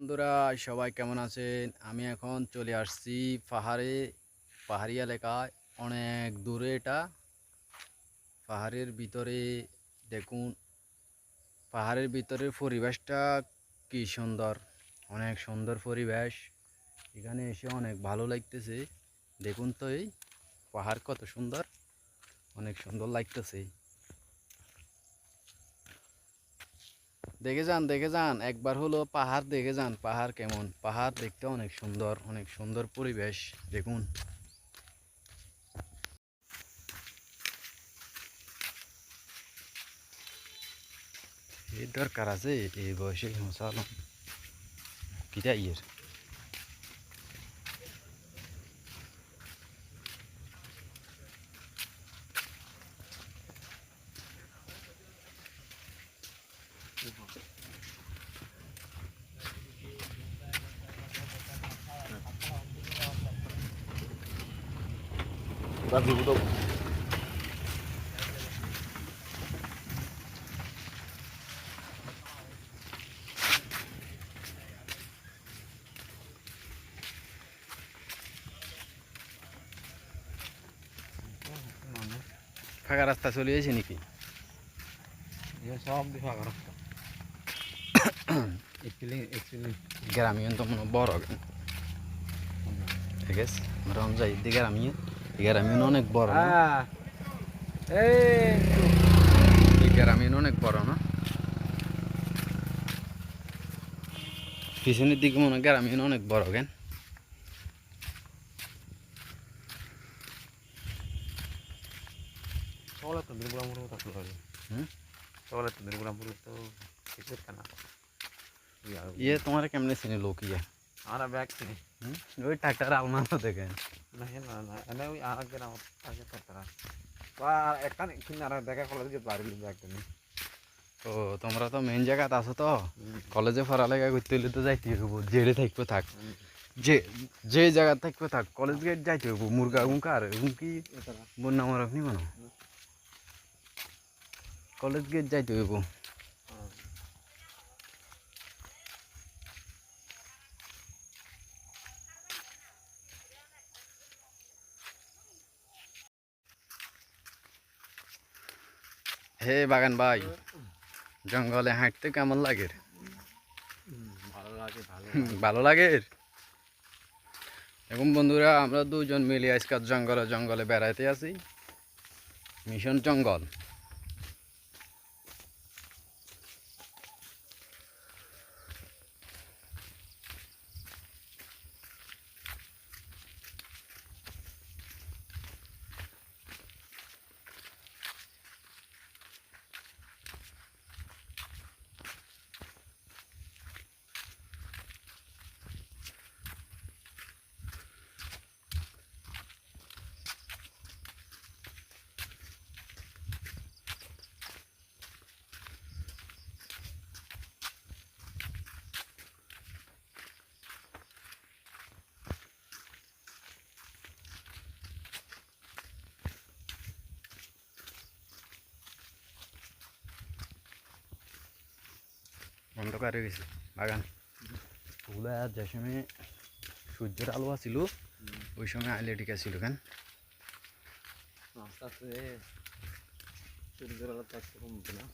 বন্ধুরা, সবাই কেমন আছেন? আমি এখন চলে আসছি পাহাড়ে পাহাড়ি এলাকায়। অনেক দূরে এটা। পাহাড়ের ভিতরে, দেখুন, পাহাড়ের ভিতরে পরিবেশটা কি সুন্দর। অনেক সুন্দর পরিবেশ। এখানে এসে অনেক ভালো লাগতেছে। দেখুন তো এই পাহাড় কত সুন্দর। অনেক সুন্দর লাগতেছে। দেখে যান দেখে যান। একবার হলো পাহাড় দেখে যান, পাহাড় কেমন? পাহাড় দেখতে অনেক সুন্দর অনেক সুন্দর পরিবেশ, দেখুন। দরকার আছে? এই বয়সে কিটা ইয়ের? গাছগুলো ফাঁকা রাস্তা চলে গেছে নাকি? সব ফাঁকা রাস্তা। গ্রামীণ তো মনে বড় ঠিক আছে? আমরা যাই গ্রামীণ গ্রামীণ অনেক বড় না? হ্যাঁ। এই এই গ্রামীণ অনেক বড় না? পিছনের দিকে মনে গ্রামীণ অনেক বড় কেন? ইয়ে তোমার কেমনে চিনি লোক ইয়ে? আমরা ব্যাগ? ওই ট্রাক্টর আলমার তো দেখেন না না না ওই আর আগে করতারা বা একটা কিনে আর দেখা কলেজে যে বাড়ি ব্যাগ কিনি ও তোমরা তো মেন জায়গাতে আছো তো? কলেজে পড়ালেখা করতে হলে তো যাইতে হইব জেলে থাকব থাক। যে যে জায়গা থাকব থাক কলেজ গেট যাইতে হইব মুরগা গুঙ্কার এবং কি বন্যা আমার আপনি কলেজ গেট যাইতে হইব। হে বাগান ভাই জঙ্গলে হাঁটতে কেমন লাগে ভালো লাগে এবং ভালো লাগে? এখন বন্ধুরা আমরা দুজন মিলে আজকাল জঙ্গলে জঙ্গলে বেড়াইতে আছি। মিশন জঙ্গল। অন্ধকার হয়ে গেছে, বাগান। ওগুলা যে সময় সূর্যের আলো আছিল, ওই সময় আইলে ঠিক আছিল কেন? আস্তে আস্তে সূর্যের আলো তো কমবে না।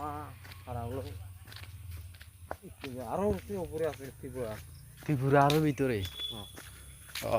চাকমা খারাপ হলো আরও উপরে আছে ত্রিপুরা ত্রিপুরা আরও ভিতরে? হ্যাঁ। ও